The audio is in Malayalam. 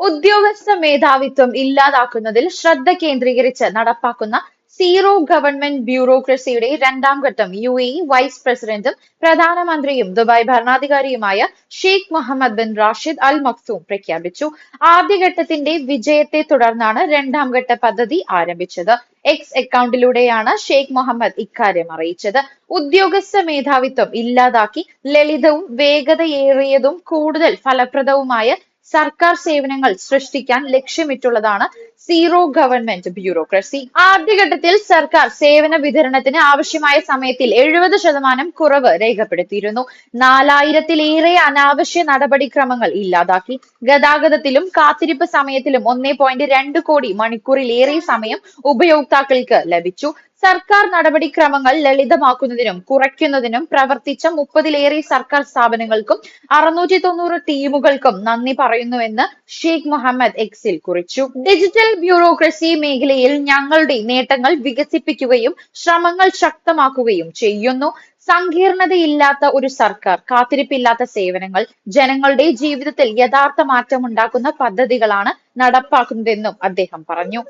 ഉദ്യോഗസ്ഥ മേധാവിത്വം ഇല്ലാതാക്കുന്നതിൽ ശ്രദ്ധ കേന്ദ്രീകരിച്ച് നടപ്പാക്കുന്ന സീറോ ഗവൺമെന്റ് ബ്യൂറോക്രസിയുടെ രണ്ടാം ഘട്ടം യു എ വൈസ് പ്രസിഡന്റും പ്രധാനമന്ത്രിയും Dubai ഭരണാധികാരിയുമായ Sheikh Mohammed bin Rashid Al Maktoum പ്രഖ്യാപിച്ചു. ആദ്യഘട്ടത്തിന്റെ വിജയത്തെ തുടർന്നാണ് രണ്ടാം ഘട്ട പദ്ധതി ആരംഭിച്ചത്. എക്സ് അക്കൗണ്ടിലൂടെയാണ് ഷെയ്ഖ് മുഹമ്മദ് ഇക്കാര്യം അറിയിച്ചത്. ഉദ്യോഗസ്ഥ മേധാവിത്വം ഇല്ലാതാക്കി ലളിതവും വേഗതയേറിയതും കൂടുതൽ ഫലപ്രദവുമായ സർക്കാർ സേവനങ്ങൾ സൃഷ്ടിക്കാൻ ലക്ഷ്യമിട്ടുള്ളതാണ് സീറോ ഗവൺമെന്റ് ബ്യൂറോക്രസി. ആദ്യഘട്ടത്തിൽ സർക്കാർ സേവന വിതരണത്തിന് ആവശ്യമായ സമയത്തിൽ എഴുപത് ശതമാനം കുറവ് രേഖപ്പെടുത്തിയിരുന്നു. നാലായിരത്തിലേറെ അനാവശ്യ നടപടിക്രമങ്ങൾ ഇല്ലാതാക്കി. ഗതാഗതത്തിലും കാത്തിരിപ്പ് സമയത്തിലും ഒന്നേ പോയിന്റ് രണ്ട് കോടി മണിക്കൂറിലേറെ സമയം ഉപയോക്താക്കൾക്ക് ലഭിച്ചു. സർക്കാർ നടപടിക്രമങ്ങൾ ലളിതമാക്കുന്നതിനും കുറയ്ക്കുന്നതിനും പ്രവർത്തിച്ച മുപ്പതിലേറെ സർക്കാർ സ്ഥാപനങ്ങൾക്കും അറുന്നൂറ്റി തൊണ്ണൂറ് ടീമുകൾക്കും നന്ദി പറയുന്നുവെന്ന് ഷെയ്ഖ് മുഹമ്മദ് എക്സിൽ കുറിച്ചു. ഡിജിറ്റൽ ബ്യൂറോക്രസി മേഖലയിൽ ഞങ്ങളുടെ നേട്ടങ്ങൾ വികസിപ്പിക്കുകയും ശ്രമങ്ങൾ ശക്തമാക്കുകയും ചെയ്യുന്നു. സങ്കീർണതയില്ലാത്ത ഒരു സർക്കാർ കാത്തിരിപ്പില്ലാത്ത സേവനങ്ങൾ ജനങ്ങളുടെ ജീവിതത്തിൽ യഥാർത്ഥ മാറ്റമുണ്ടാക്കുന്ന പദ്ധതികളാണ് നടപ്പാക്കുന്നതെന്നും അദ്ദേഹം പറഞ്ഞു.